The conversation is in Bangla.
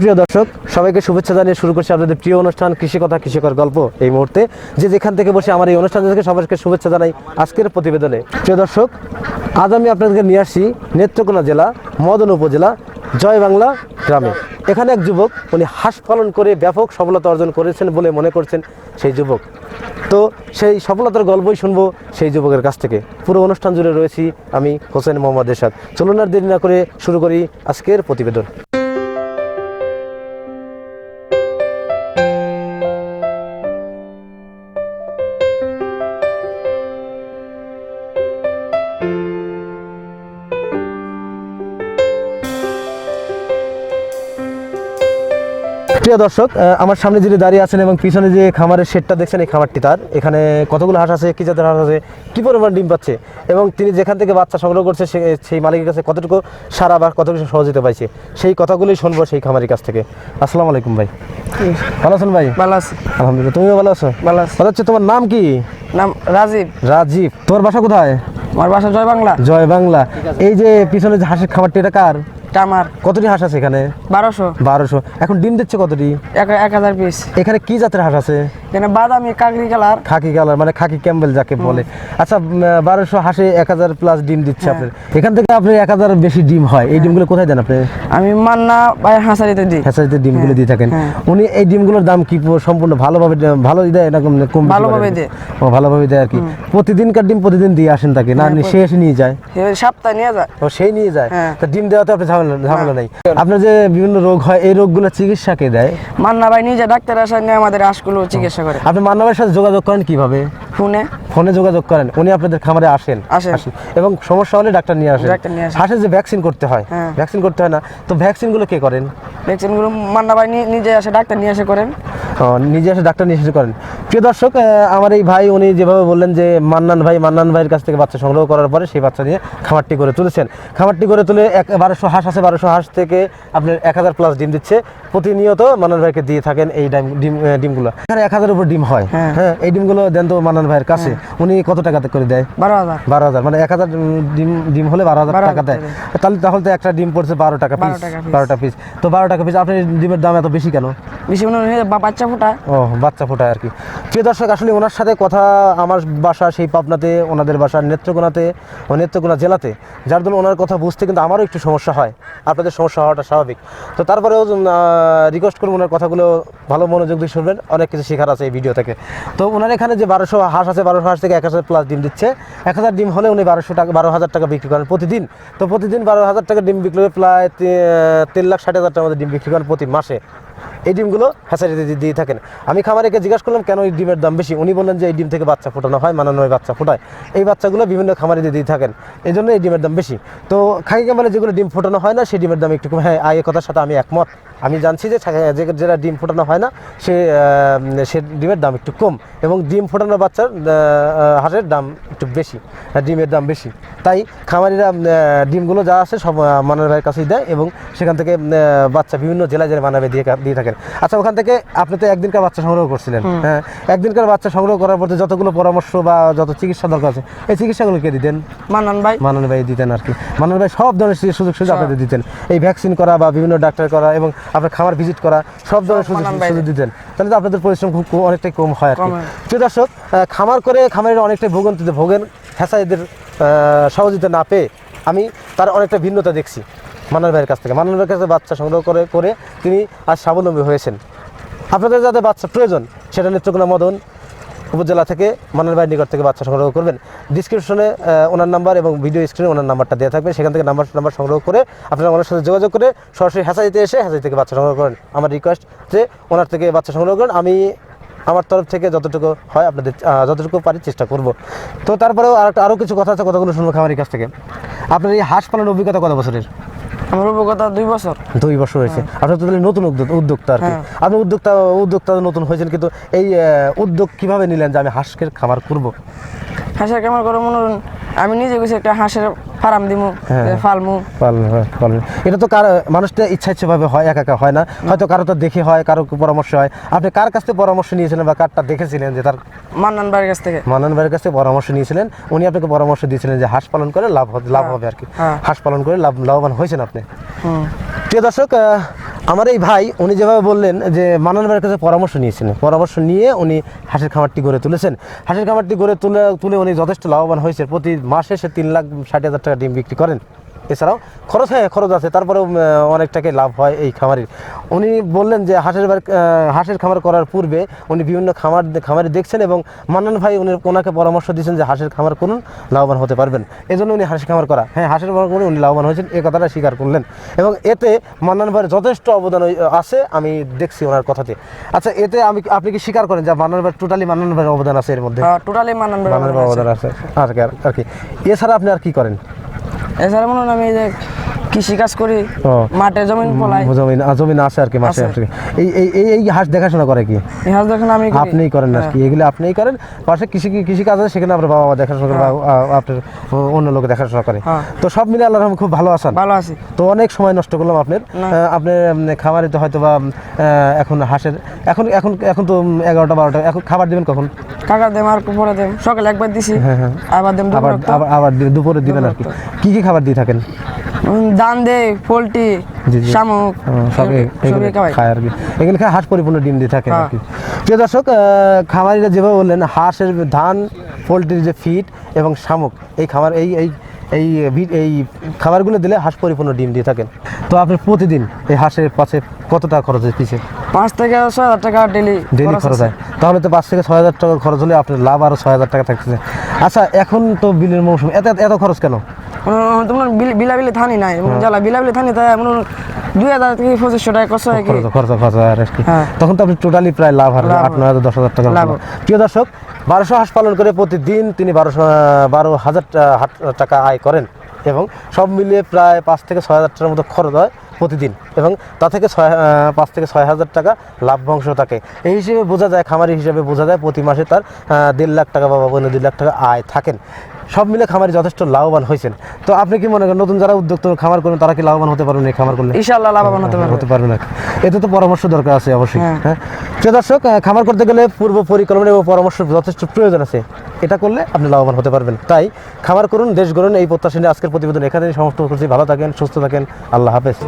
সুপ্রিয় দর্শক, সবাইকে শুভেচ্ছা জানিয়ে শুরু করছি আপনাদের প্রিয় অনুষ্ঠান কৃষি কথা কৃষিকর গল্প এই মুহূর্তে। যে যেখান থেকে বসে আমার এই অনুষ্ঠান থেকে সবাইকে শুভেচ্ছা জানাই আজকের প্রতিবেদনে। প্রিয় দর্শক, আজ আমি আপনাদেরকে নিয়ে আসছি নেত্রকোনা জেলা, মদন উপজেলা, জয় বাংলা গ্রামে। এখানে এক যুবক, উনি হাঁস পালন করে ব্যাপক সফলতা অর্জন করেছেন বলে মনে করছেন সেই যুবক। তো সেই সফলতার গল্পই শুনব সেই যুবকের কাছ থেকে। পুরো অনুষ্ঠান জুড়ে রয়েছি আমি হোসেন মোহাম্মদ এরশাদ। চলুন আর দেরি না করে শুরু করি আজকের প্রতিবেদন। প্রিয় দর্শক আমার সামনে যিনি দাঁড়িয়ে আছেন এবং পিছনে যে খামারের শেডটা দেখছেন এই খামারটি তার। এখানে কতগুলো হাঁস আছে কি জাতের হাঁস আছে কি পরিমাণ ডিম পাচ্ছে এবং তিনি যেখান থেকে বাচ্চা সংগ্রহ করছে সেই মালিকের কাছে কতটুকু সারা বা কতটুকু সহযোগিতা পাইছে সেই কথাগুলোই শুনব সেই খামারের কাছ থেকে। আসসালামু আলাইকুম ভাই। ভালো আছেন ভাই? ভালো আছি। আলহামদুলিল্লাহ তুমিও ভালো আছো? ভালো আছি। হচ্ছে তোমার নাম কি? নাম রাজীব। রাজীব তোমার বাসা কোথায়? আমার বাসা জয় বাংলা জয় বাংলা এই যে পিছনে যে হাঁসের খামারটি এটা কার? এটা আমার কতটি হাঁস আছে এখানে? বারোশো। বারোশো। এখন ডিম দিচ্ছে কতটি? এক এক হাজার পিস। এখানে কি জাতের হাঁস আছে? এখানে বাদামি কাকরি কালার। খাকি কালার মানে খাকি ক্যাম্বেল যাকে বলে। আচ্ছা বারোশো হাঁসে এক হাজার প্লাস ডিম দিচ্ছে হ্যাঁ। আপনার। এখান থেকে আপনি এক হাজার বেশি ডিম হয়। এই ডিমগুলো কোথায় দেন আপনি? আমি মান্না ভাই হাঁসারিতে দিই। হ্যাচারিতে ডিমগুলো দিয়ে থাকেন। হ্যাঁ। উনি এই ডিমগুলোর দাম কি পুরো সম্পূর্ণ ভালোভাবে ভালো দেয় না কম ভালোভাবে দেয়। ও ভালোভাবে দেয় আর কি। প্রতিদিনকার ডিম প্রতিদিন দিয়ে আসেন তাকে? না হ্যাঁ, সে এসে নিয়ে যায়? সপ্তাহে নিয়ে যায়। ও সেই নিয়ে যায়? হ্যাঁ। তা ডিম দেওয়াতে আপনার ঝামেলা ঝামেলা নেই। আপনার যে বিভিন্ন রোগ হয় এই রোগগুলো চিকিৎসা কে দেয়? মান্না ভাই নিজে ডাক্তার আসা নিয়ে আমাদের হাঁসগুলো চিকিৎসা করে আপনি মানবের সাথে যোগাযোগ করেন কীভাবে? ফোনে। ফোনে যোগাযোগ করেন উনি আপনাদের খামারে আসেন আসেন। এবং সমস্যা হলে ডাক্তার নিয়ে আসেন। ডাক্তার নিয়ে আসেন। হাঁসের যে ভ্যাকসিন করতে হয়। ভ্যাকসিন করতে হয় না। তো ভ্যাকসিনগুলো কে করেন? ভ্যাকসিনগুলো মান্না ভাই নিজে আসে ডাক্তার নিয়ে এসে করেন। নিজে এসে ডাক্তার নিয়ে এসে করেন। প্রিয় দর্শক আমার এই ভাই উনি যেভাবে বললেন যে মান্নান ভাই মান্নান ভাইয়ের কাছ থেকে বাচ্চা সংগ্রহ করার পরে সেই বাচ্চা নিয়ে খামারটি করে তুলেছেন। খামারটি করে তুলে এক বারোশো হাঁস আছে বারোশো হাঁস থেকে আপনার এক হাজার প্লাস ডিম দিচ্ছে। প্রতিনিয়ত মান্নান ভাইকে দিয়ে থাকেন এই ডিম ডিমগুলো। এখানে এক হাজার উপর ডিম হয়। হ্যাঁ। হ্যাঁ এই ডিমগুলো দেন তো মান্নান ভাইয়ের কাছে উনি কত টাকাতে করে দেয়? বারো হাজার। বারো হাজার মানে এক হাজার ডিম ডিম হলে বারো হাজার টাকা দেয়। তাহলে তাহলে তো একটা ডিম পড়ছে বারো টাকা পিস বারোটা পিস তো বারো টাকা পিস আপনার ডিমের দাম এত বেশি কেন? বেশি মনে হয় বাচ্চা ফোটা। ও বাচ্চা ফোটায় আর কি। প্রিয় দর্শক আসলে ওনার সাথে কথা আমার বাসা সেই পাবনাতে ওনাদের বাসা নেত্রকোনাতে ও নেত্রকোনা জেলাতে। যার জন্য ওনার কথা বুঝতে কিন্তু আমারও একটু সমস্যা হয়। আপনাদের সমস্যা হওয়াটা স্বাভাবিক। তো তারপরেও রিকোয়েস্ট করব ওনার কথাগুলো ভালো মনোযোগ দিয়ে শুনবেন। অনেক কিছু শেখার আছে এই ভিডিও থেকে। তো ওনার এখানে যে বারোশো হাঁস আছে, বারোশো হাঁস থেকে এক হাজার প্লাস ডিম দিচ্ছে। এক হাজার ডিম হলে উনি বারোশো টাকা, বারো হাজার টাকা বিক্রি করেন প্রতিদিন। তো প্রতিদিন বারো হাজার টাকা ডিম বিক্রি করে প্রায় তিন লাখ ষাট হাজার মধ্যে ডিম বিক্রি করেন প্রতি মাসে। এই ডিমগুলো হ্যাচারিতে দিয়ে- থাকেন। আমি খামারেকে জিজ্ঞাসা করলাম, কেন এই ডিমের দাম বেশি? উনি বললেন যে, এই ডিম থেকে বাচ্চা ফোটানো হয় মানানো হয় বাচ্চা ফোটায়। এই বাচ্চাগুলো বিভিন্ন খামারে দিয়ে দিয়ে থাকেন। এই জন্য এই ডিমের দাম বেশি। তো খাকি খামারে যেগুলো ডিম ফোটানো হয় না সেই ডিমের দাম একটু হ্যাঁ এ কথার সাথে আমি একমত। আমি জানছি যে যেটা ডিম ফোটানো হয় না, সে সে ডিমের দাম একটু কম। এবং ডিম ফোটানো বাচ্চার আহ, হাঁসের দাম একটু বেশি ডিমের দাম বেশি। তাই খামারিরা ডিমগুলো যা আছে সব মানার ভাইয়ের কাছেই দেয় এবং সেখান থেকে বাচ্চা বিভিন্ন জেলায় জেলায় মানাবে দিয়ে দিয়ে থাকেন। আচ্ছা ওখান থেকে আপনি তো একদিনকার বাচ্চা সংগ্রহ করছিলেন। হ্যাঁ একদিনকার বাচ্চা সংগ্রহ করার পর যতগুলো পরামর্শ বা যত চিকিৎসা দরকার আছে এই চিকিৎসাগুলো কে দিতেন? মান্নান ভাই। মানন ভাই দিতেন আর কি। মানন ভাই সব ধরনের সুযোগ সুবিধা আপনাদের দিতেন। এই ভ্যাকসিন করা বা বিভিন্ন ডাক্তার করা এবং আপনার খামার ভিজিট করা সব ধরনের সুযোগ মানন সুযোগ দিতেন। তাহলে তো আপনাদের পরিশ্রম খুব অনেকটাই কম হয় আর কি। প্রিয় দর্শক খামার করে খামারের অনেকটাই ভোগান্তিতে ভোগেন। হ্যাঁ এদের সহযোগিতা না পেয়ে আমি তার অনেকটা ভিন্নতা দেখছি মান্নান ভাইয়ের কাছ থেকে। মান্নান ভাইয়ের কাছে বাচ্চা সংগ্রহ করে করে তিনি আজ স্বাবলম্বী হয়েছেন। আপনাদের যাতে বাচ্চা প্রয়োজন, সেটা নেত্রকোনা মদন উপজেলা থেকে মান্নান ভাইয়ের নিকট থেকে বাচ্চা সংগ্রহ করবেন। ডিসক্রিপশনে ওনার নাম্বার এবং ভিডিও স্ক্রিনে ওনার নাম্বারটা দেওয়া থাকবে। সেখান থেকে নাম্বার নাম্বার সংগ্রহ করে আপনারা ওনার সাথে যোগাযোগ করে সরাসরি হ্যাসাইতে এসে হ্যাসাই থেকে বাচ্চা সংগ্রহ করেন। আমার রিকোয়েস্ট যে ওনার থেকে বাচ্চা সংগ্রহ করেন। আমি আমার তরফ থেকে যতটুকু হয় আপনাদের যতটুকু পারি চেষ্টা করব। তো তারপরেও আর আরও কিছু কথা আছে কথাগুলো শুনব খামারের কাছ থেকে। আপনার এই হাঁস পালনের অভিজ্ঞতা কত বছরের? আমার অভিজ্ঞতা দুই বছর। দুই বছর হয়েছে। আপনার তো তাহলে নতুন উদ্যোক্তা আর কি। হ্যাঁ। আপনি উদ্যোক্তা উদ্যোক্তা নতুন হয়েছেন কিন্তু এই উদ্যোগ কীভাবে নিলেন যে আমি হাঁসকে খামার করব? হাঁসের কেমন করে মনে করেন, আমি নিজে গেছি একটা হাঁসের ফার্ম দিমু হ্যাঁ। ফালমু। হয় এটা তো কার মানুষটা ইচ্ছা ইচ্ছাভাবে হয় একা একা হয় না। হয়তো কারও তো দেখে হয় কারও পরামর্শ হয়। আপনি কার কাছ থেকে পরামর্শ নিয়েছিলেন বা কারটা দেখেছিলেন যে তার মান্নান ভাইয়ের কাছ থেকে। মান্নান ভাইয়ের কাছে পরামর্শ নিয়েছিলেন। উনি আপনাকে পরামর্শ দিয়েছিলেন যে হাঁস পালন করে লাভ লাভ হবে আর কি। হ্যাঁ। হাঁস পালন করে লাভ লাভবান হয়েছেন আপনি। প্রিয় দর্শক আমার এই ভাই, উনি যেভাবে বললেন যে মানান ভাইয়ের কাছে পরামর্শ নিয়েছিলেন পরামর্শ নিয়ে উনি হাঁসের খামারটি গড়ে তুলেছেন। হাঁসের খামারটি গড়ে তুলে তুলে উনি যথেষ্ট লাভবান হয়েছে প্রতি মাসে সে তিন লাখ ষাট হাজার টাকা ডিম বিক্রি করেন। এছাড়াও খরচ হ্যাঁ খরচ আছে। তারপরেও উম, অনেক টাকাই লাভ হয় এই খামারের। উনি বললেন যে হাঁসের হাঁসের খামার করার পূর্বে উনি বিভিন্ন খামার খামারে দেখছেন এবং মান্নান ভাই উনি ওনাকে পরামর্শ দিয়েছেন যে হাঁসের খামার করুন লাভবান হতে পারবেন। এই জন্য উনি হাঁসের খামার করা। হ্যাঁ হাঁসের খামার করে উনি লাভবান হয়েছেন এই কথাটা স্বীকার করলেন। এবং এতে মান্নান ভাইয়ের যথেষ্ট অবদান আছে আমি দেখছি ওনার কথাতে। আচ্ছা এতে আমি আপনি কি স্বীকার করেন যে মান্নান ভাই টোটালি মান্নান ভাইয়ের অবদান আছে এর মধ্যে? টোটালি মানান মান্নান ভাইয়ের অবদান আছে। আর আর কি। এছাড়া আপনি আর কি করেন? এছাড়া মনে হয় আমি এই কৃষি কাজ করি মাঠে জমিন ফলাই। জমিন জমিন আছে আর কি আছে। এই এই এই এই হাঁস দেখাশোনা করে কি? এই হাঁস দেখুন আমি। আপনিই করেন আর কি। এগুলো আপনিই করেন। পাশে কৃষি কৃষি কাজ আছে সেখানে আপনার বাবা মা দেখাশোনা করে আপনার অন্য লোকে দেখাশোনা করে। হ্যাঁ। তো সব মিলে আল্লাহ রহমান খুব ভালো আছেন। ভালো আছি। তো অনেক সময় নষ্ট করলাম আপনার। আপনার খামারে তো হয়তো বা এখন হাঁসের এখন এখন এখন তো এগারোটা বারোটা এখন খাবার দিবেন কখন? কাকা দেম আর পরে দেম সকালে একবার দিছি আবার দেম হ্যাঁ, আবার দুপুরে আবার দুপুরে দিবেন আর কি কি খাবার দিয়ে থাকেন? উম, ধান দে পোলট্রি। শামুক খায় আর কি। এগুলো খায় হাঁস পরিপূর্ণ ডিম দিয়ে থাকে আর হ্যাঁ। কি। প্রিয় দর্শক খামারিরা যেভাবে বললেন হাঁসের ধান পোলট্রির যে ফিড এবং শামুক এই খামার এই এই এই এই খাবারগুলো দিলে হাঁস পরিপূর্ণ ডিম দিয়ে থাকেন। তো আপনি প্রতিদিন এই হাঁসের পাশে কত টাকা খরচ হয় পিছিয়ে পাঁচ থেকে ছয় হাজার টাকা ডেলি ডেলি খরচ হয়। তাহলে তো পাঁচ থেকে ছয় হাজার টাকা খরচ হলে আপনার লাভ আরও ছয় হাজার টাকা থাকতেছে। আচ্ছা এখন তো বিলের মৌসুম এত এত খরচ কেন? তোমার বিলাবিলি থানি নাই। হ্যাঁ। জ্বালা বিলাবিলি থানি তাই মনে হয় দুই হাজার থেকে পঁচিশশো টাকা কষ্ট হয় কি? খরচ খরচ খরচ হয় আর কি। হ্যাঁ। তখন তো আপনি টোটালি প্রায় লাভ হার লাভ। আট নয় হাজার দশ হাজার টাকা লাভ। প্রিয় দর্শক বারোশো হাঁস পালন করে প্রতিদিন তিনি বারোশো বারো হাজার টাকা আয় করেন এবং সব মিলিয়ে প্রায় পাঁচ থেকে ছয় হাজার টাকার মতো খরচ হয় প্রতিদিন এবং তা থেকে ছয় পাঁচ থেকে ছয় হাজার টাকা লাভ্যাংশ থাকে। এই হিসেবে বোঝা যায় খামারি হিসেবে বোঝা যায় প্রতি মাসে তার দেড় লাখ টাকা বা পনেরো দেড় লাখ টাকা আয় থাকেন। সব মিলে খামারি যথেষ্ট লাভবান হয়েছেন। তো আপনি কি মনে করেন নতুন যারা উদ্যোক্তা খামার করবেন তারা কি লাভবান হতে পারবেন এই খামার করলে? ইনশাল্লাহ লাভবান হতে পারবে। হতে পারবে না। এতে তো পরামর্শ দরকার আছে অবশ্যই হ্যাঁ। হ্যাঁ। প্রিয় দর্শক খামার করতে গেলে পূর্ব পরিকল্পনা এবং পরামর্শ যথেষ্ট প্রয়োজন আছে। এটা করলে আপনি লাভবান হতে পারবেন। তাই খামার করুন দেশ গড়ুন এই প্রত্যাশা নিয়ে আজকের প্রতিবেদন এখানে সমাপ্ত করছি। ভালো থাকেন সুস্থ থাকেন। আল্লাহ হাফেজ।